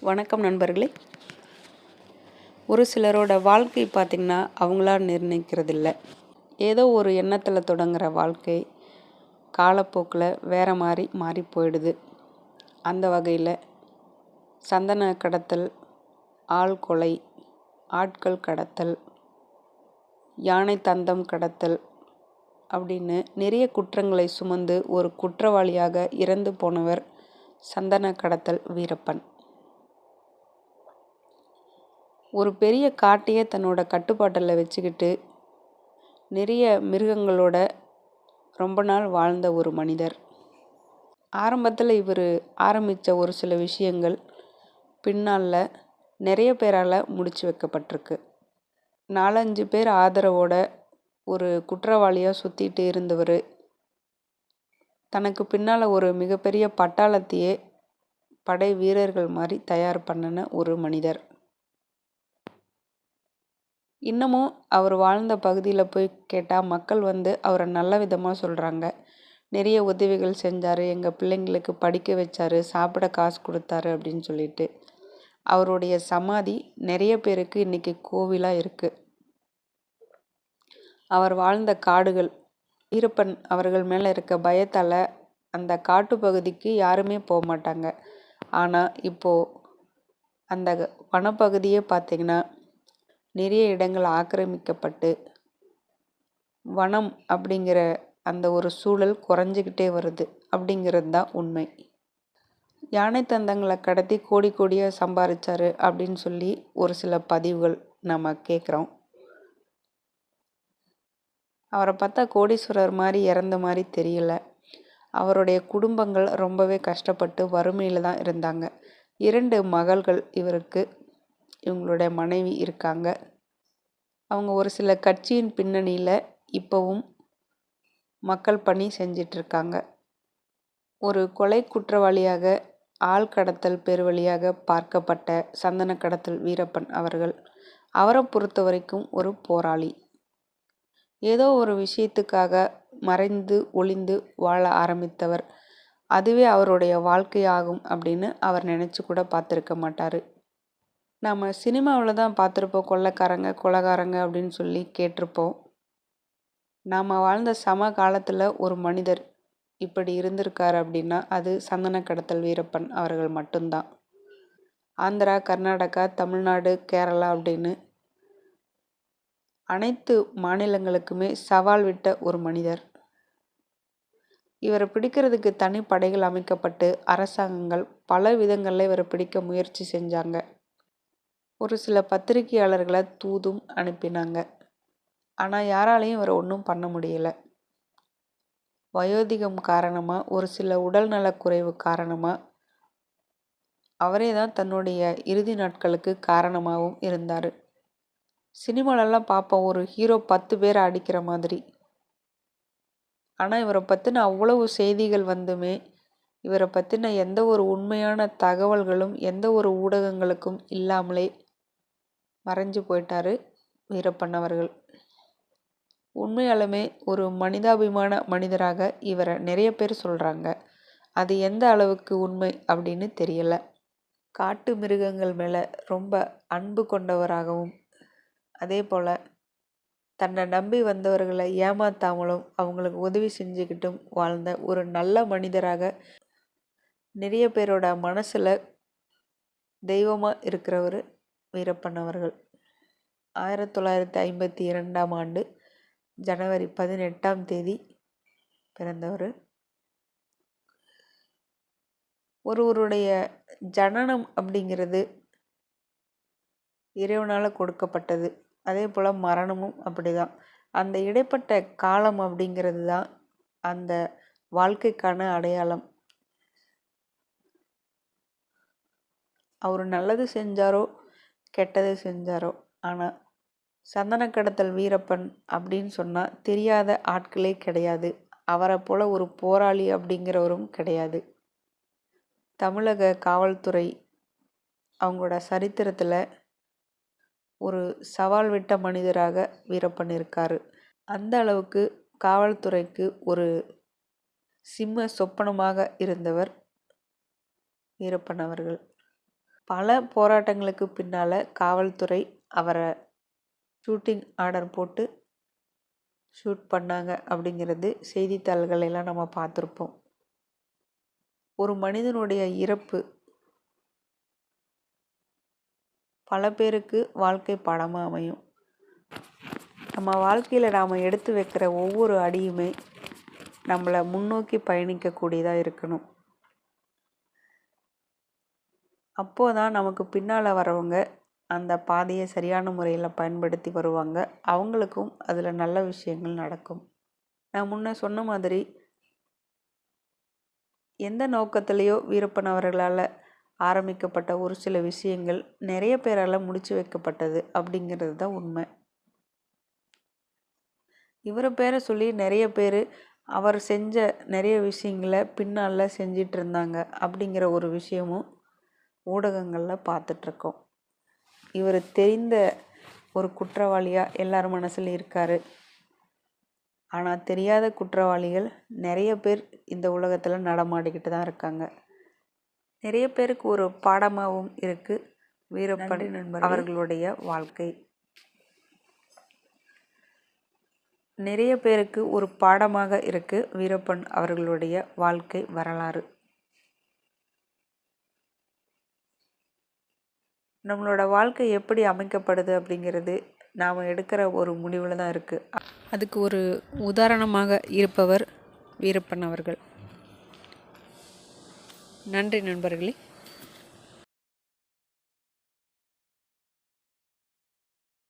வணக்கம் நண்பர்களே. ஒரு சிலரோட வாழ்க்கை பார்த்திங்கன்னா அவங்களா நிர்ணயிக்கிறதில்ல. ஏதோ ஒரு எண்ணத்தில் தொடங்குகிற வாழ்க்கை காலப்போக்கில் வேறு மாதிரி மாறி போயிடுது. அந்த வகையில் சந்தன கடத்தல் ஆள் கொலை ஆட்கள் கடத்தல் யானை தந்தம் கடத்தல் அப்படின்னு நிறைய குற்றங்களை சுமந்து ஒரு குற்றவாளியாக இறந்து போனவர் சந்தன கடத்தல் வீரப்பன். ஒரு பெரிய காட்டையே தன்னோட கட்டுப்பாட்டில் வச்சுக்கிட்டு நிறைய மிருகங்களோட ரொம்ப நாள் வாழ்ந்த ஒரு மனிதர். ஆரம்பத்தில் இவர் ஆரம்பித்த ஒரு சில விஷயங்கள் பின்னால் நிறைய பேரால் முடிச்சு வைக்கப்பட்டிருக்கு. நாலஞ்சு பேர் ஆதரவோட ஒரு குற்றவாளியாக சுற்றிட்டு இருந்தவர் தனக்கு பின்னால் ஒரு மிகப்பெரிய பட்டாளத்தையே படை வீரர்கள் மாதிரி தயார் பண்ணின ஒரு மனிதர். இன்னமும் அவர் வாழ்ந்த பகுதியில் போய் கேட்டால் மக்கள் வந்து அவரை நல்ல விதமாக சொல்கிறாங்க நிறைய உதவிகள் செஞ்சார். எங்கள் பிள்ளைங்களுக்கு படிக்க வச்சார். சாப்பிட காசு கொடுத்தாரு அப்படின்னு சொல்லிட்டு. அவருடைய சமாதி நிறைய பேருக்கு இன்றைக்கி கோவிலாக இருக்குது அவர் வாழ்ந்த காடுகள் ஈரப்பன் அவர்கள் மேலே இருக்க பயத்தால் அந்த காட்டு பகுதிக்கு யாருமே போக மாட்டாங்க. ஆனால் இப்போது அந்த வனப்பகுதியே பார்த்திங்கன்னா நிறைய இடங்கள் ஆக்கிரமிக்கப்பட்டு வனம் அப்படிங்கிற அந்த ஒரு சூழல் குறைஞ்சிக்கிட்டே வருது அப்படிங்கிறது தான் உண்மை. யானை தந்தங்களை கடத்தி கோடி கோடியாக சம்பாதிச்சார் அப்படின்னு சொல்லி ஒரு சில பதிவுகள் நம்ம கேட்குறோம் அவரை பார்த்தா கோடீஸ்வரர் மாதிரி இறந்த மாதிரி தெரியல. அவருடைய குடும்பங்கள் ரொம்பவே கஷ்டப்பட்டு வறுமையில் தான் இருந்தாங்க. இரண்டு மகள்கள் இவருக்கு இவங்களுடைய மனைவி இருக்காங்க. அவங்க ஒரு சில கட்சியின் பின்னணியில் இப்போவும் மக்கள் பணி செஞ்சிட்ருக்காங்க. ஒரு கொலை குற்றவாளியாக ஆள் கடத்தல் பெருவழியாக பார்க்கப்பட்ட சந்தன கடத்தல் வீரப்பன் அவர்கள் அவரை பொறுத்த வரைக்கும் ஒரு போராளி. ஏதோ ஒரு விஷயத்துக்காக மறைந்து ஒளிந்து வாழ ஆரம்பித்தவர். அதுவே அவருடைய வாழ்க்கையாகும் அப்படின்னு அவர் நினச்சி கூட பார்த்துருக்க மாட்டார். நாம் சினிமாவில் தான் பார்த்துருப்போம் கொள்ளைக்காரங்க கொலகாரங்க அப்படின்னு சொல்லி கேட்டிருப்போம். நாம் வாழ்ந்த சம காலத்தில் ஒரு மனிதர் இப்படி இருந்திருக்கார் அப்படின்னா அது சந்தன கடத்தல் வீரப்பன் அவர்கள் மட்டும்தான். ஆந்திரா கர்நாடகா தமிழ்நாடு கேரளா அப்படின்னு அனைத்து மாநிலங்களுக்குமே சவால் விட்ட ஒரு மனிதர். இவரை பிடிக்கிறதுக்கு தனி படைகள் அமைக்கப்பட்டு அரசாங்கங்கள் பல விதங்களில் இவரை பிடிக்க முயற்சி செஞ்சாங்க. ஒரு சில பத்திரிகையாளர்களை தூதும் அனுப்பினாங்க. ஆனால் யாராலையும் இவரை ஒன்றும் பண்ண முடியலை. வயோதிகம் காரணமாக ஒரு சில உடல் நலக்குறைவு காரணமாக அவரே தான் தன்னுடைய இறுதி நாட்களுக்கு காரணமாகவும் இருந்தார். சினிமாலெல்லாம் பார்ப்போம் ஒரு ஹீரோ பத்து பேர் அடிக்கிற மாதிரி. ஆனால் இவரை பற்றின அவ்வளவு செய்திகள் வந்துமே இவரை பற்றின எந்த ஒரு உண்மையான தகவல்களும் எந்த ஒரு ஊடகங்களுக்கும் இல்லாமலே மறைஞ்சு போயிட்டாரு வீரப்பன் அவர்கள். உண்மையாலுமே ஒரு மனிதாபிமான மனிதராக இவரை நிறைய பேர் சொல்கிறாங்க அது எந்த அளவுக்கு உண்மை அப்படின்னு தெரியலை. காட்டு மிருகங்கள் மேலே ரொம்ப அன்பு கொண்டவராகவும் அதே போல் தன்னை நம்பி வந்தவர்களை ஏமாத்தாமலும் அவங்களுக்கு உதவி செஞ்சுக்கிட்டும் வாழ்ந்த ஒரு நல்ல மனிதராக நிறைய பேரோட மனசில் தெய்வமாக இருக்கிறவர் வீரப்பன் அவர்கள் ஆயிரத்தி தொள்ளாயிரத்தி ஐம்பத்தி இரண்டாம் ஆண்டு ஜனவரி பதினெட்டாம் தேதி பிறந்தவர். ஒருவருடைய ஜனனம் அப்படிங்கிறது இறைவனால் கொடுக்கப்பட்டது. அதே போல் மரணமும் அப்படி தான் அந்த இடைப்பட்ட காலம் அப்படிங்கிறது தான் அந்த வாழ்க்கைக்கான அடையாளம். அவர் நல்லது செஞ்சாரோ கெட்டது செஞ்சாரோ? ஆனால் சந்தன கடத்தல் வீரப்பன் அப்படின்னு சொன்னால் தெரியாத ஆட்களே கிடையாது. அவரை போல் ஒரு போராளி அப்படிங்கிறவரும் கிடையாது. தமிழக காவல்துறை அவங்களோட சரித்திரத்தில் ஒரு சவால் விட்ட மனிதராக வீரப்பன் இருக்கார். அந்த அளவுக்கு காவல்துறைக்கு ஒரு சிம்ம சொப்பனமாக இருந்தவர் வீரப்பன் அவர்கள். பல போராட்டங்களுக்கு பின்னால் காவல்துறை அவரை ஷூட்டிங் ஆர்டர் போட்டு ஷூட் பண்ணாங்க அப்படிங்கிறது செய்தித்தாள்கள் எல்லாம் நம்ம பார்த்துருப்போம். ஒரு மனிதனுடைய இறப்பு பல பேருக்கு வாழ்க்கை பாடமாக அமையும். நம்ம வாழ்க்கையில் நாம் எடுத்து வைக்கிற ஒவ்வொரு அடியுமே நம்மளை முன்னோக்கி பயணிக்கக்கூடியதாக இருக்கணும். அப்போது தான் நமக்கு பின்னால் வரவங்க அந்த பாதையை சரியான முறையில் பயன்படுத்தி வருவாங்க. அவங்களுக்கும் அதில் நல்ல விஷயங்கள் நடக்கும். நான் முன்ன சொன்ன மாதிரி எந்த நோக்கத்திலேயோ வீரப்பன் அவர்களால் ஆரம்பிக்கப்பட்ட ஒரு சில விஷயங்கள் நிறைய பேரால் முடிச்சு வைக்கப்பட்டது அப்படிங்கிறது தான் உண்மை. இவரை பேரை சொல்லி நிறைய பேர் அவர் செஞ்ச நிறைய விஷயங்களை பின்னால் செஞ்சிட்டு இருந்தாங்க அப்படிங்கிற ஒரு விஷயமும் ஊடகங்களில் பார்த்துட்ருக்கோம் இவர் தெரிந்த ஒரு குற்றவாளியாக எல்லார் மனசுல இருக்கார். ஆனால் தெரியாத குற்றவாளிகள் நிறைய பேர் இந்த உலகத்தில் நடமாடிக்கிட்டு தான் இருக்காங்க. நிறைய பேருக்கு ஒரு பாடமாகவும் இருக்குது வீரப்பன் அவர்களுடைய வாழ்க்கை. நிறைய பேருக்கு ஒரு பாடமாக இருக்குது வீரப்பன் அவர்களுடைய வாழ்க்கை வரலாறு. நம்மளோட வாழ்க்கை எப்படி அமைக்கப்படுது அப்படிங்கிறது நாம் எடுக்கிற ஒரு முடிவில் தான் இருக்குது அதுக்கு ஒரு உதாரணமாக இருப்பவர் வீரப்பன் அவர்கள். நன்றி நண்பர்களே.